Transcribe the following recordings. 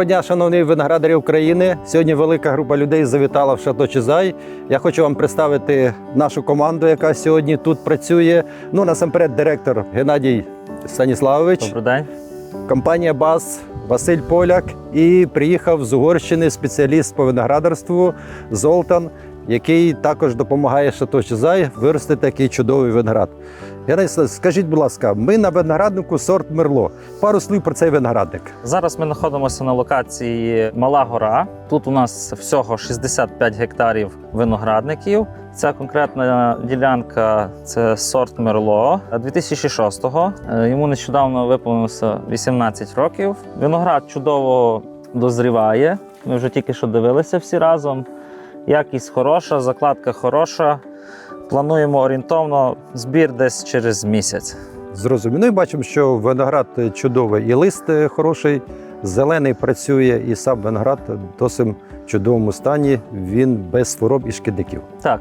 Доброго дня, шановні виноградарі України. Сьогодні велика група людей завітала в Шато Чизай. Я хочу вам представити нашу команду, яка сьогодні тут працює. Ну, насамперед, директор Геннадій Станіславович, Добрий день. компанія БАС Василь Поляк і приїхав з Угорщини спеціаліст по виноградарству Золтан, який також допомагає Шато Чизай виростити такий чудовий виноград. Геннадій, скажіть, будь ласка, ми на винограднику сорт Мерло. Пару слів про цей виноградник. Зараз ми знаходимося на локації Мала Гора. Тут у нас всього 65 гектарів виноградників. Ця конкретна ділянка це сорт Мерло 2006-го. Е, Йому нещодавно виповнилося 18 років. Виноград чудово дозріває. Ми вже тільки що дивилися всі разом. Якість хороша, закладка хороша. Плануємо орієнтовно збір десь через місяць. Зрозуміло. Ну і бачимо, що виноград чудовий, і лист хороший, зелений працює, і сам виноград в досить чудовому стані. Він без хвороб і шкідників. Так,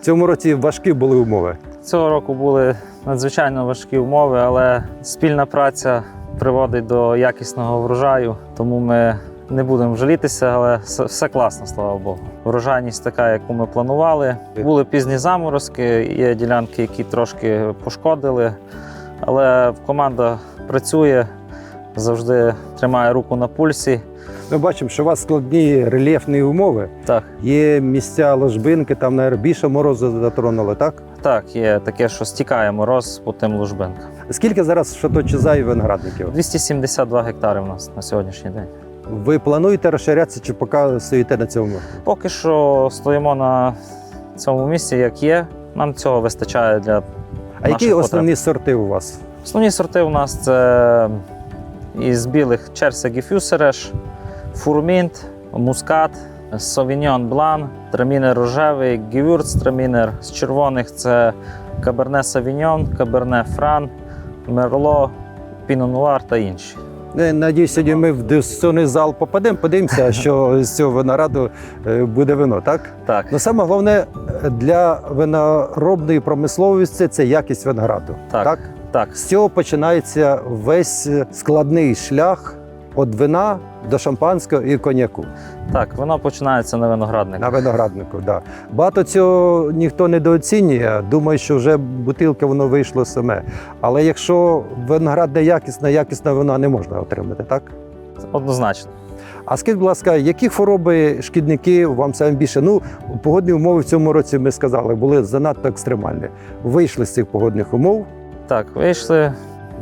В цьому році важкі були умови. Цього року були надзвичайно важкі умови, але спільна праця приводить до якісного врожаю, тому ми не будемо жалітися, але все, класно, слава Богу. Врожайність така, яку ми планували. Були пізні заморозки, є ділянки, які трошки пошкодили, але команда працює, завжди тримає руку на пульсі. Ми бачимо, що у вас складні рельєфні умови. Так, Є місця ложбинки, там навіть, більше морозу затронули, так? так, є таке, що стікає мороз по тим ложбинкам. Скільки зараз в шато Чизай виноградників? 272 гектари в нас на сьогоднішній день. Ви плануєте розширятися чи поки стоїте на цьому? Поки що стоїмо на цьому місці, як є. Нам цього вистачає для А які Наших основні сорти у вас? основні сорти. У нас це із білих Черса Гіфюсереш, Фурмінт, Мускат, Совіньон Блан, Трамінер рожевий, Гівюрц Трамінер. З червоних це Каберне Савіньон, Каберне Фран, Мерло, Пінонуар та інші. Надіюсь, сьогодні ми в дискусійний зал попадемо, подивимося, що з цього винограду е, буде вино, так? Так, Ну саме головне е, для виноробної промисловості це якість винограду. так, так? так. З цього починається весь складний шлях від вина до шампанського і коньяку Так, воно починається на винограднику. на винограднику. Да. Багато цього ніхто недооцінює. Думає, що вже бутилка воно вийшло саме. Але якщо виноград не якісне, якісне вина не можна отримати, так? Однозначно. А скажіть, будь ласка, які хвороби шкідники вам саме більше? Ну, погодні умови в цьому році ми сказали, були занадто екстремальні. Вийшли з цих погодних умов. Так, вийшли.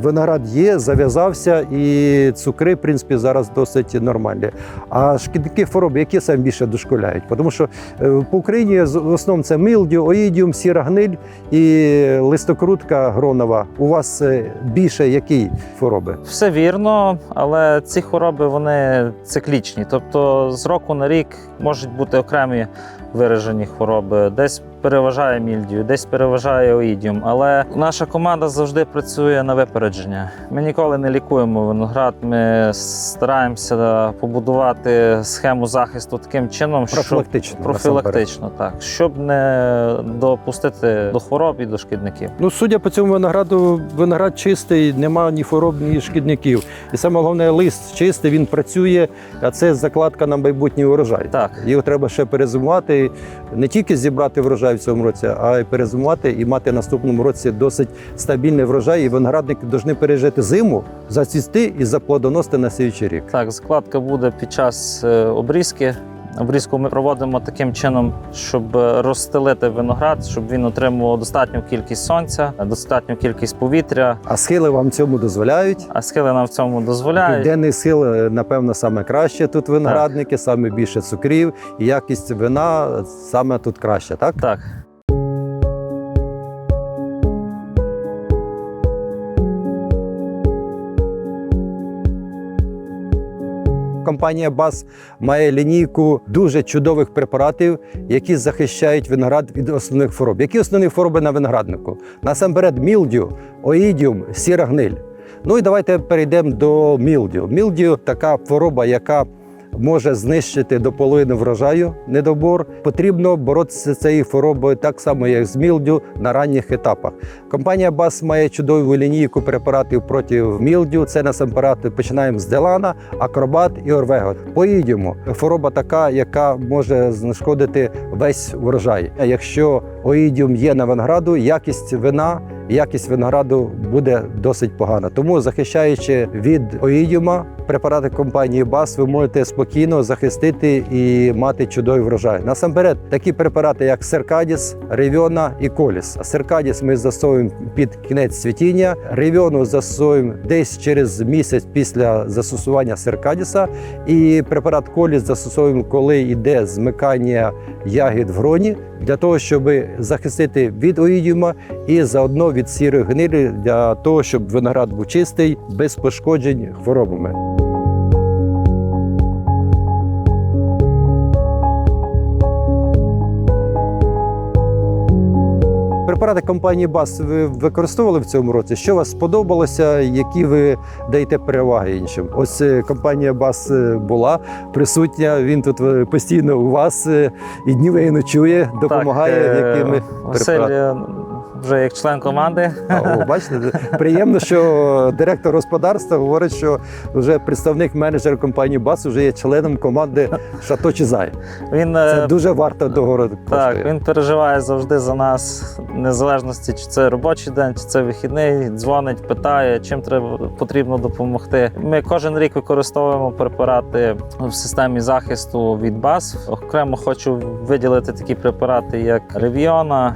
Виноград є, зав'язався, і цукри, в принципі, зараз досить нормальні. А шкідники хвороби, які саме більше дошколяють? Тому що е, по Україні в основному це милдю, оїдіум, сіра гниль і листокрутка гронова. У вас е, більше які хвороби? Все вірно, але ці хвороби вони циклічні. Тобто з року на рік можуть бути окремі виражені хвороби. Десь переважає мільдію, десь переважає оїдіум. Але наша команда завжди працює на випередження. Ми ніколи не лікуємо виноград. Ми стараємося побудувати схему захисту таким чином, щоб Профілактично. профілактично, так, щоб не допустити до хвороб і до шкідників. Ну, судя по цьому винограду, виноград чистий, немає ні хвороб, ні шкідників. І саме головне, лист чистий, він працює, а це закладка на майбутній урожай. Так. Його треба ще перезимувати, не тільки зібрати врожай в цьому році, а й перезимувати і мати в наступному році досить стабільний врожай. І виноградники повинні пережити зиму, зацвісти і заплодоносити на слідчий рік. Так, закладка буде під час е, обрізки. Обрізку ми проводимо таким чином, щоб е, розстелити виноград, щоб він отримував достатню кількість сонця, достатню кількість повітря. А схили вам цьому дозволяють. А схили нам в цьому дозволяють. Південний схил, е, напевно, саме краще тут виноградники, саме більше цукрів, і якість вина саме тут краще, так? Так, Компанія БАС має лінійку дуже чудових препаратів, які захищають виноград від основних хвороб. Які основні хвороби на винограднику? Насамперед, мілдю, оїдіум, сіра гниль. Ну і давайте перейдемо до мілдю. Мілдю така хвороба, яка може знищити до половини врожаю недобор. Потрібно боротися з цією хворобою так само, як з мілдю на ранніх етапах. Компанія БАС має чудову лінійку препаратів проти мілдю. Це насамперед починаємо з Делана, Акробат і Орвего. Поїдемо. Хвороба така, яка може знешкодити весь врожай. Якщо оїдіум є на винограду, якість вина, якість винограду буде досить погана. Тому захищаючи від оїдіума, препарати компанії БАС, ви можете спокійно захистити і мати чудовий врожай. Насамперед, такі препарати, як Серкадіс, Ревіона і Коліс. Серкадіс ми застосовуємо під кінець цвітіння, Ревіону застосовуємо десь через місяць після застосування Серкадіса. І препарат Коліс застосовуємо, коли йде змикання ягід в гроні, для того, щоб захистити від оїдіума і заодно від сірої гнилі, для того, щоб виноград був чистий, без пошкоджень хворобами. Препарати компанії БАС ви використовували в цьому році? Що вас сподобалося? Які ви даєте переваги іншим? Ось е, компанія БАС е, була присутня. Він тут е, постійно у вас і днів і ночує, допомагає Так, якими Василь вже як член команди. О, бачите, приємно, що директор господарства говорить, що вже представник менеджер компанії БАС вже є членом команди Шато Чизай. Він Це е, дуже варто того Так, коштує. він переживає завжди за нас, незалежності, чи це робочий день, чи це вихідний. Дзвонить, питає, чим треба потрібно допомогти. Ми кожен рік використовуємо препарати в системі захисту від БАС. Окремо хочу виділити такі препарати, як Ревіона.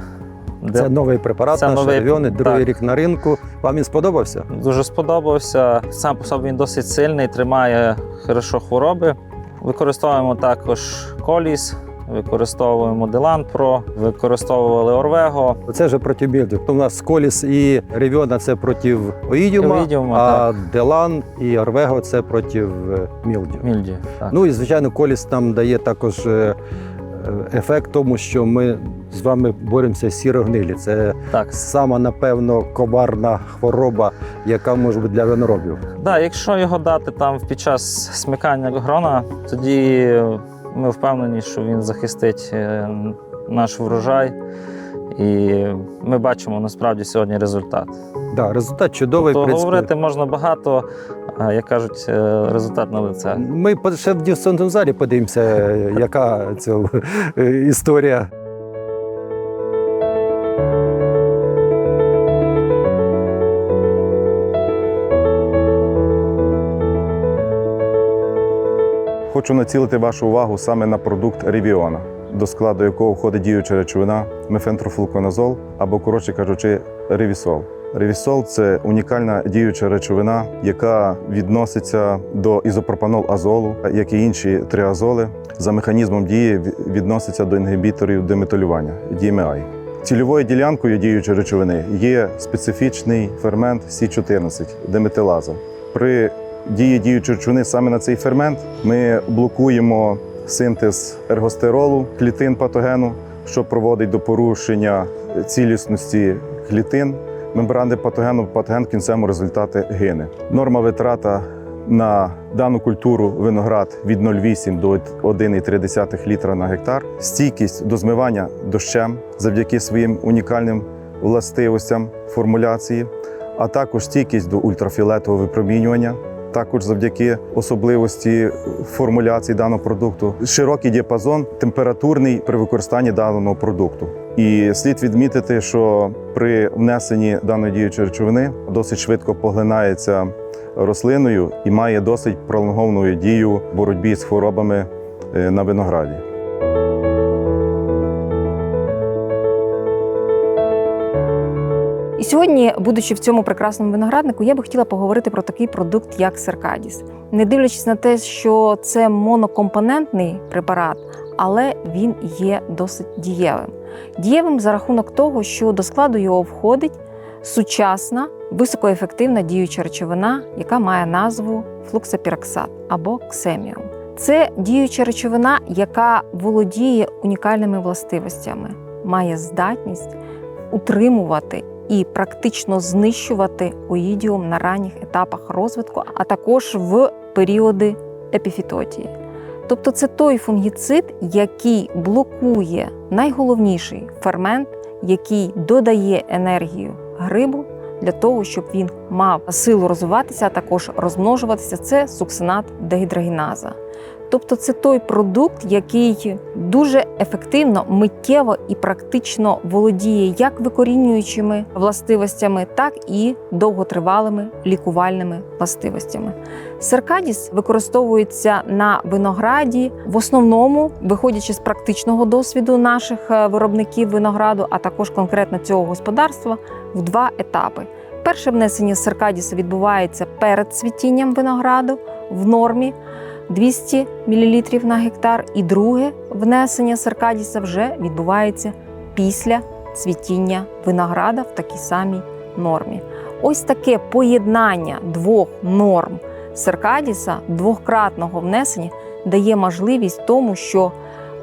Це новий препарат, Це наш новий- Ревіони, другий так. рік на ринку. Вам він сподобався? Дуже сподобався. Сам по собі він досить сильний, тримає хорошо хвороби. Використовуємо також коліс, використовуємо Делан Про, використовували Орвего. Це вже проти мілдю. У нас Коліс і Ревіона це проти оїдіума, Оїдіума, а Делан і Орвего це проти мілдю. Так. Ну і звичайно, коліс нам дає також е, е, ефект тому, що ми з вами боремося з сірогнилі. Це так. сама, напевно, коварна хвороба, яка може бути для виноробів. Да, якщо його дати там під час смикання грона, тоді ми впевнені, що він захистить е, наш врожай. І ми бачимо насправді сьогодні результат. Да, результат чудовий. в То принципі. говорити можна багато, як кажуть, е, результат на лице. Ми ще в дівчатому залі подивимося, яка ця е, історія. Хочу націлити вашу увагу саме на продукт Ревіона, до складу якого входить діюча речовина мефентрофлуконазол або, коротше кажучи, ревісол. Ревісол це унікальна діюча речовина, яка відноситься до ізопропанол-азолу, як і інші триазоли. За механізмом дії відноситься до інгібіторів деметилювання DMAI. Цільовою ділянкою діючої речовини є специфічний фермент С14 деметилаза. При дії діючої речовини саме на цей фермент ми блокуємо синтез ергостеролу, клітин патогену, що проводить до порушення цілісності клітин. Мембрани патогену, патоген в кінцевому результаті гине. Норма витрата на дану культуру виноград від 0,8 до 1,3 літра на гектар. Стійкість до змивання дощем завдяки своїм унікальним властивостям формуляції, а також стійкість до ультрафіолетового випромінювання. Також завдяки особливості формуляції даного продукту, широкий діапазон температурний при використанні даного продукту. І слід відмітити, що при внесенні даної діючої речовини досить швидко поглинається рослиною і має досить пролонговану дію в боротьбі з хворобами е, на винограді. Сьогодні, будучи в цьому прекрасному винограднику, я би хотіла поговорити про такий продукт, як Серкадіс. Не дивлячись на те, що це монокомпонентний препарат, але він є досить дієвим. Дієвим за рахунок того, що до складу його входить сучасна, високоефективна діюча речовина, яка має назву флуксапіроксат або ксеміум. Це діюча речовина, яка володіє унікальними властивостями, має здатність утримувати і практично знищувати оїдіум на ранніх етапах розвитку, а також в періоди епіфітотії. Тобто це той фунгіцид, який блокує найголовніший фермент, який додає енергію грибу для того, щоб він мав силу розвиватися, а також розмножуватися. Це сукцинат дегідрогеназа. Тобто це той продукт, який дуже ефективно, миттєво і практично володіє як викорінюючими властивостями, так і довготривалими лікувальними властивостями. Серкадіс використовується на винограді в основному, виходячи з практичного досвіду наших е, виробників винограду, а також конкретно цього господарства, в два етапи. Перше внесення серкадіса відбувається перед цвітінням винограду в нормі 200 мл на гектар, і друге внесення серкадіса вже відбувається після цвітіння винограда в такій самій нормі. Ось таке поєднання двох норм серкадіса, двократного внесення, дає можливість тому, що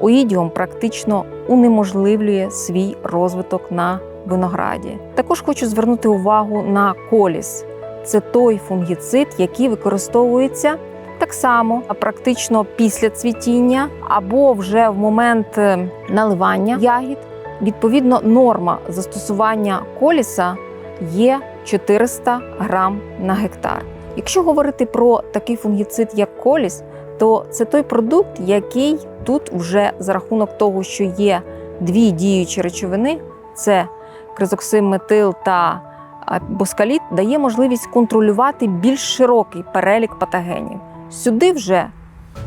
оїдіум практично унеможливлює свій розвиток на винограді. Також хочу звернути увагу на коліс. Це той фунгіцид, який використовується так само практично після цвітіння або вже в момент е, наливання ягід. Відповідно, норма застосування коліса є 400 грам на гектар. Якщо говорити про такий фунгіцид, як коліс, то це той продукт, який тут вже за рахунок того, що є дві діючі речовини: це кризоксиметил та боскаліт, дає можливість контролювати більш широкий перелік патогенів. Сюди вже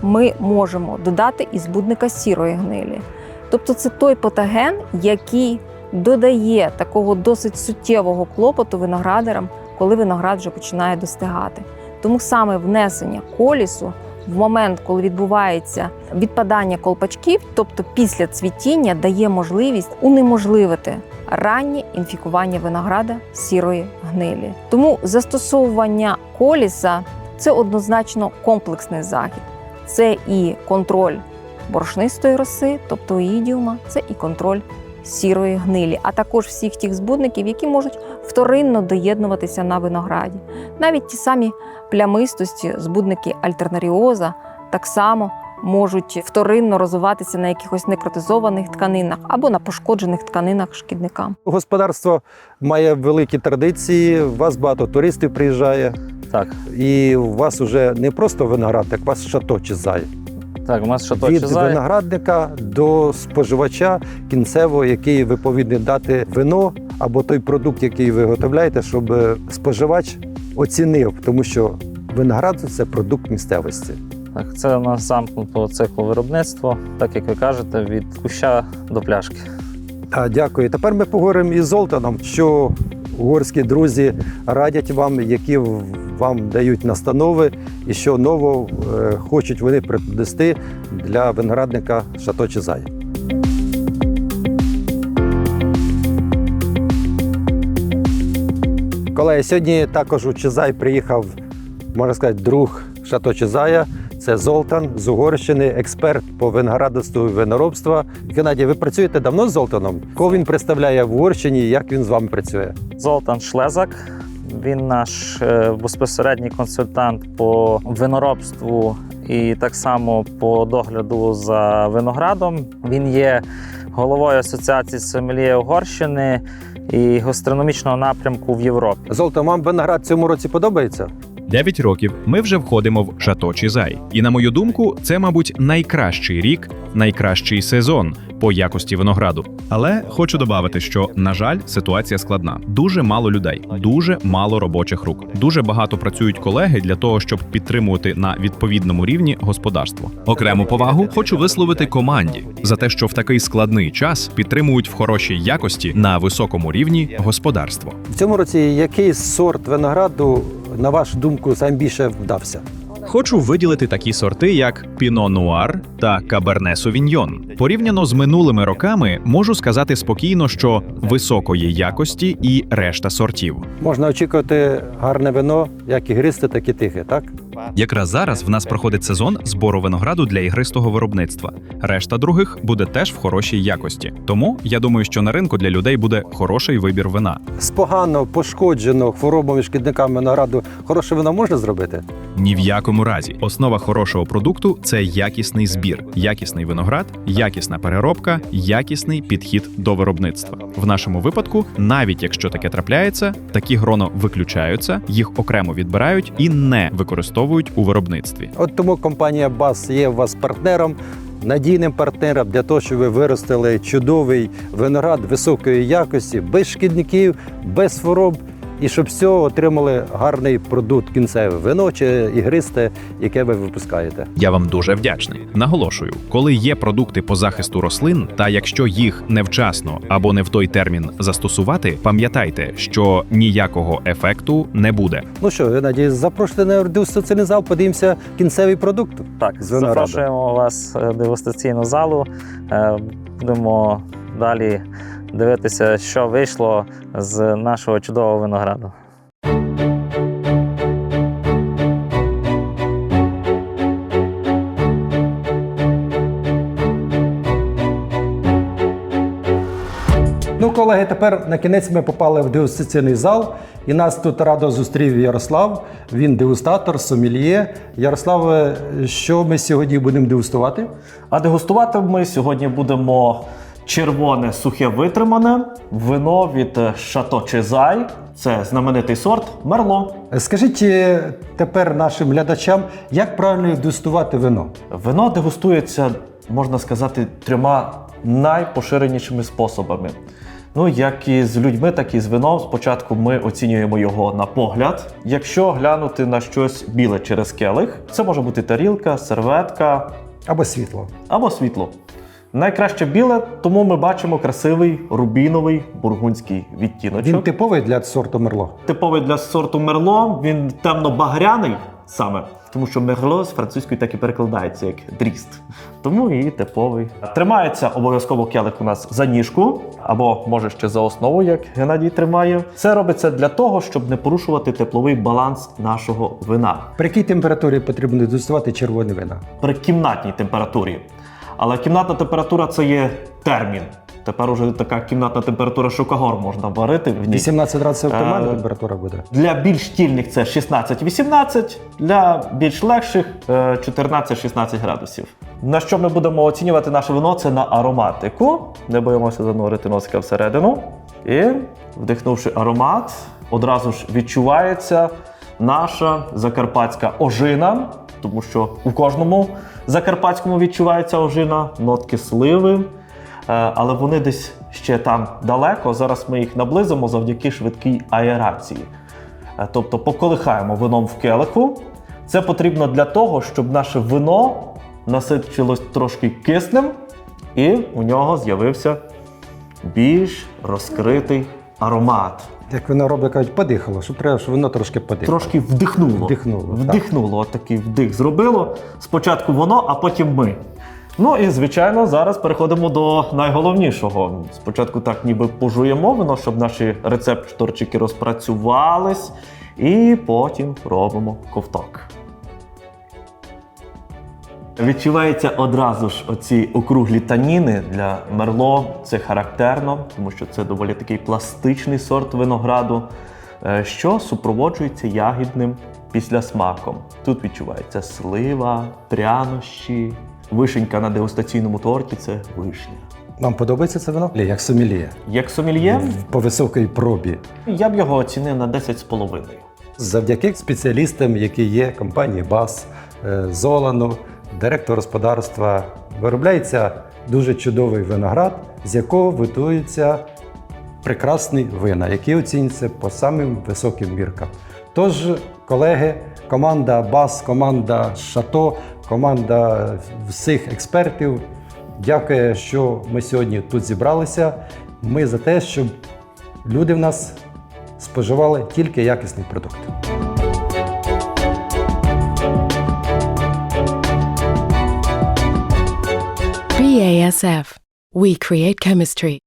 ми можемо додати і збудника сірої гнилі. Тобто це той патоген, який додає такого досить суттєвого клопоту виноградарам, коли виноград вже починає достигати. Тому саме внесення колісу в момент, коли відбувається відпадання колпачків, тобто після цвітіння, дає можливість унеможливити раннє інфікування винограда сірої гнилі. Тому застосовування коліса це однозначно комплексний захід. Це і контроль борошнистої роси, тобто ідіума, це і контроль сірої гнилі, а також всіх тих збудників, які можуть вторинно доєднуватися на винограді. Навіть ті самі плямистості, збудники альтернаріоза так само можуть вторинно розвиватися на якихось некротизованих тканинах або на пошкоджених тканинах шкідникам. Господарство має великі традиції. У вас багато туристів приїжджає, Так, і у вас вже не просто виноград, так у вас шато чизає. так, у нас шато Від Чизай. виноградника до споживача кінцевого, який ви повинні дати вино або той продукт, який ви виготовляєте, щоб споживач оцінив, тому що виноград це продукт місцевості. Так, це у нас замкнуто циклу виробництва, так як ви кажете, від куща до пляшки. Дякую. Тепер ми поговоримо із Золтаном, що угорські друзі радять вам, які вам дають настанови, і що нового е, хочуть вони придасти для виноградника Шато Чизай. Колеги, сьогодні також у Чизай приїхав, можна сказати, друг Шато Чизая. Це Золтан з Угорщини, експерт по виноградарству і виноробства. Геннадій, ви працюєте давно з Золтаном? Кого він представляє в Угорщині? Як він з вами працює? Золтан Шлезак. Він наш е, безпосередній консультант по виноробству і так само по догляду за виноградом. Він є головою асоціації сомельє Угорщини і гастрономічного напрямку в Європі. Золтан, вам виноград цьому році подобається? 9 років ми вже входимо в Шато Чізай. І на мою думку, це, мабуть, найкращий рік, найкращий сезон по якості винограду. Але хочу додати, що на жаль, ситуація складна. Дуже мало людей, дуже мало робочих рук. Дуже багато працюють колеги для того, щоб підтримувати на відповідному рівні господарство. Окрему повагу хочу висловити команді за те, що в такий складний час підтримують в хорошій якості на високому рівні господарство. В цьому році який сорт винограду, на вашу думку, найбільше вдався? Хочу виділити такі сорти, як Піно Нуар та Каберне Совіньйон. Порівняно з минулими роками, можу сказати спокійно, що високої якості і решта сортів. Можна очікувати гарне вино, як ігристе, так і тихе, так? Якраз зараз в нас проходить сезон збору винограду для ігристого виробництва. Решта других буде теж в хорошій якості. Тому я думаю, що на ринку для людей буде хороший вибір вина. З погано пошкодженого хворобами шкідниками винограду хороше вино можна зробити? Ні в якому разі. Основа хорошого продукту це якісний збір, якісний виноград, якісна переробка, якісний підхід до виробництва. В нашому випадку, навіть якщо таке трапляється, такі гроно виключаються, їх окремо відбирають і не використовують у виробництві. От тому компанія БАС є у вас партнером, надійним партнером для того, щоб ви виростили чудовий виноград високої якості, без шкідників, без хвороб. І щоб з цього отримали гарний продукт кінцевий вино чи ігристе, яке ви випускаєте. Я вам дуже вдячний. Наголошую, коли є продукти по захисту рослин, та якщо їх невчасно або не в той термін застосувати, пам'ятайте, що ніякого ефекту не буде. Ну що, я надіюсь, запрошуйте на дегустаційний зал, подивимося кінцевий продукт. Так, запрошуємо вас в дегустаційну залу. Е, Будемо далі дивитися, що вийшло з нашого чудового винограду. Ну, колеги, тепер на кінець ми попали в дегустаційний зал, і нас тут радо зустрів Ярослав. Він дегустатор, сомельє. Ярославе, що ми сьогодні будемо дегустувати? А дегустувати ми сьогодні будемо червоне сухе витримане вино від Шато Чезай. Це знаменитий сорт Мерло. Скажіть е, тепер нашим глядачам, як правильно дегустувати вино? Вино дегустується, можна сказати, трьома найпоширенішими способами. Ну, як і з людьми, так і з вином. Спочатку ми оцінюємо його на погляд. Якщо глянути на щось біле через келих, це може бути тарілка, серветка, Або світло. або світло. Найкраще біле, тому ми бачимо красивий рубіновий бургундський відтіночок. Він типовий для сорту мерло. типовий для сорту мерло, він темно-багряний саме, тому що мерло з французької так і перекладається як дріст. Тому і типовий. Тримається обов'язково келих у нас за ніжку, або може ще за основу, як Геннадій тримає. Це робиться для того, щоб не порушувати тепловий баланс нашого вина При якій температурі потрібно дегустувати червоне вина? при кімнатній температурі. Але кімнатна температура це є термін. Тепер уже така кімнатна температура, що кагор можна варити в ній. 18 градусів оптимальна Е, температура буде. Для більш тільних це 16-18, для більш легших е, 14-16 градусів. На що ми будемо оцінювати наше вино? Це на ароматику. Не боїмося занурити носика всередину. І вдихнувши аромат, одразу ж відчувається наша закарпатська ожина, тому що у кожному закарпатському відчувається ожина, нотки сливи. Е, але вони десь ще там далеко. Зараз ми їх наблизимо завдяки швидкій аерації. Е, Тобто поколихаємо вином в келиху. Це потрібно для того, щоб наше вино насичилось трошки киснем, і у нього з'явився більш розкритий аромат. Як вино роблять, кажуть, подихало, щоб треба, щоб воно трошки подихало. Трошки вдихнуло. Вдихнуло. Вдихнуло, так. такий вдих зробило. Спочатку воно, а потім ми. Ну і звичайно, зараз переходимо до найголовнішого. Спочатку так ніби пожуємо вино, щоб наші рецепторчики розпрацювались, і потім робимо ковток. Відчувається одразу ж оці округлі таніни для мерло. Це характерно, тому що це доволі такий пластичний сорт винограду, е, що супроводжується ягідним післясмаком. Тут відчувається слива, прянощі, вишенька на дегустаційному торті це вишня. Вам подобається це вино? Як сомельє. Як сомельє, По високій пробі. я б його оцінив на 10,5. Завдяки спеціалістам, які є компанії БАС, е, Золану, директор господарства, виробляється дуже чудовий виноград, з якого готуються прекрасні вина, які оцінюються по самим високим міркам. Тож, колеги, команда БАС, команда Шато, команда всіх експертів. Дякую, що ми сьогодні тут зібралися. Ми за те, щоб люди в нас споживали тільки якісний продукт. BASF. We create chemistry.